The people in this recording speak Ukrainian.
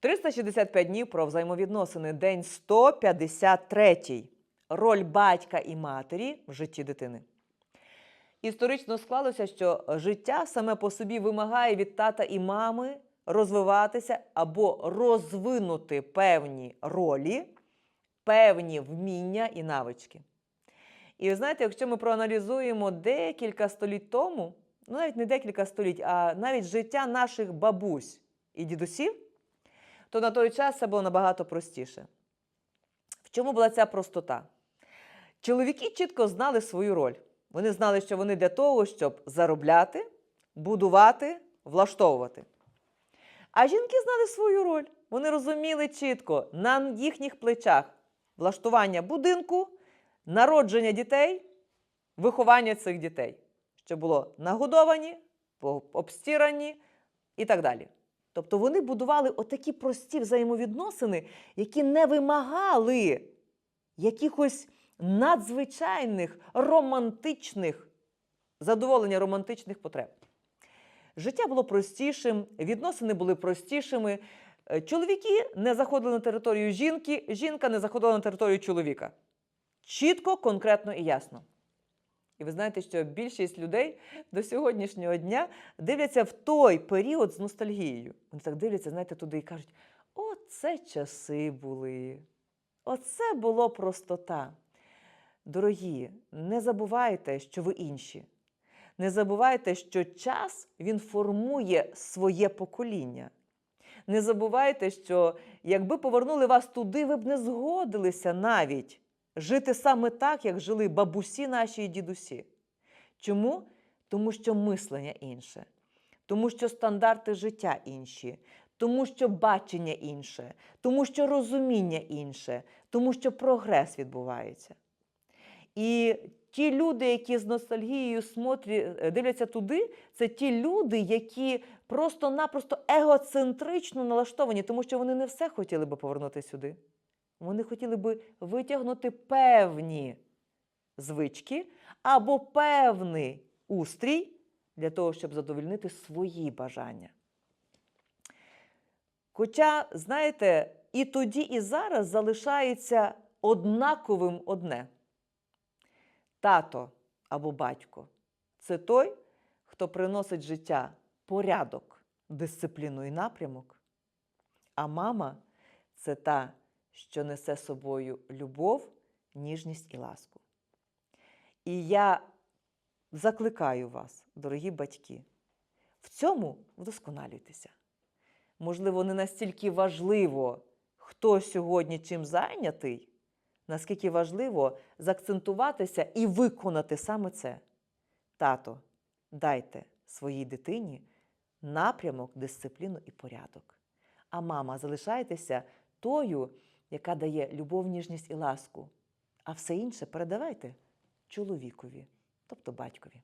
365 днів про взаємовідносини. День 153. Роль батька і матері в житті дитини. Історично склалося, що життя саме по собі вимагає від тата і мами розвиватися або розвинути певні ролі, певні вміння і навички. І ви знаєте, якщо ми проаналізуємо декілька століть тому, ну навіть не декілька століть, а навіть життя наших бабусь і дідусів, то на той час це було набагато простіше. В чому була ця простота? Чоловіки чітко знали свою роль. Вони знали, що вони для того, щоб заробляти, будувати, влаштовувати. А жінки знали свою роль. Вони розуміли чітко на їхніх плечах влаштування будинку, народження дітей, виховання цих дітей, що було нагодовані, обстірані і так далі. Тобто вони будували отакі прості взаємовідносини, які не вимагали якихось надзвичайних романтичних задоволення романтичних потреб. Життя було простішим, відносини були простішими. Е, Чоловіки не заходили на територію жінки, жінка не заходила на територію чоловіка. Чітко, конкретно і ясно. І ви знаєте, що більшість людей до сьогоднішнього дня дивляться в той період з ностальгією. Вони так дивляться, знаєте, туди і кажуть: оце часи були, оце було простота. Дорогі, не забувайте, що ви інші. Не забувайте, що час він формує своє покоління. Не забувайте, що якби повернули вас туди, ви б не згодилися навіть жити саме так, як жили бабусі наші і дідусі. Чому? Тому що мислення інше, тому що стандарти життя інші, тому що бачення інше, тому що розуміння інше, тому що прогрес відбувається. І ті люди, які з ностальгією смотрі, е, дивляться туди, це ті люди, які просто-напросто егоцентрично налаштовані, тому що вони не все хотіли би повернути сюди. Вони хотіли би витягнути певні звички або певний устрій для того, щоб задовольнити свої бажання. Хоча, знаєте, і тоді, і зараз залишається однаковим одне тато або батько це той, хто приносить життя порядок, дисципліну і напрямок. А мама це та, що несе собою любов, ніжність і ласку. І я закликаю вас, дорогі батьки, в цьому вдосконалюйтеся. Можливо, не настільки важливо, хто сьогодні чим зайнятий, наскільки важливо заакцентуватися і виконати саме це. Тато, дайте своїй дитині напрямок, дисципліну і порядок. А мама, залишайтеся тою, яка дає любов, ніжність і ласку. А все інше передавайте чоловікові, тобто батькові.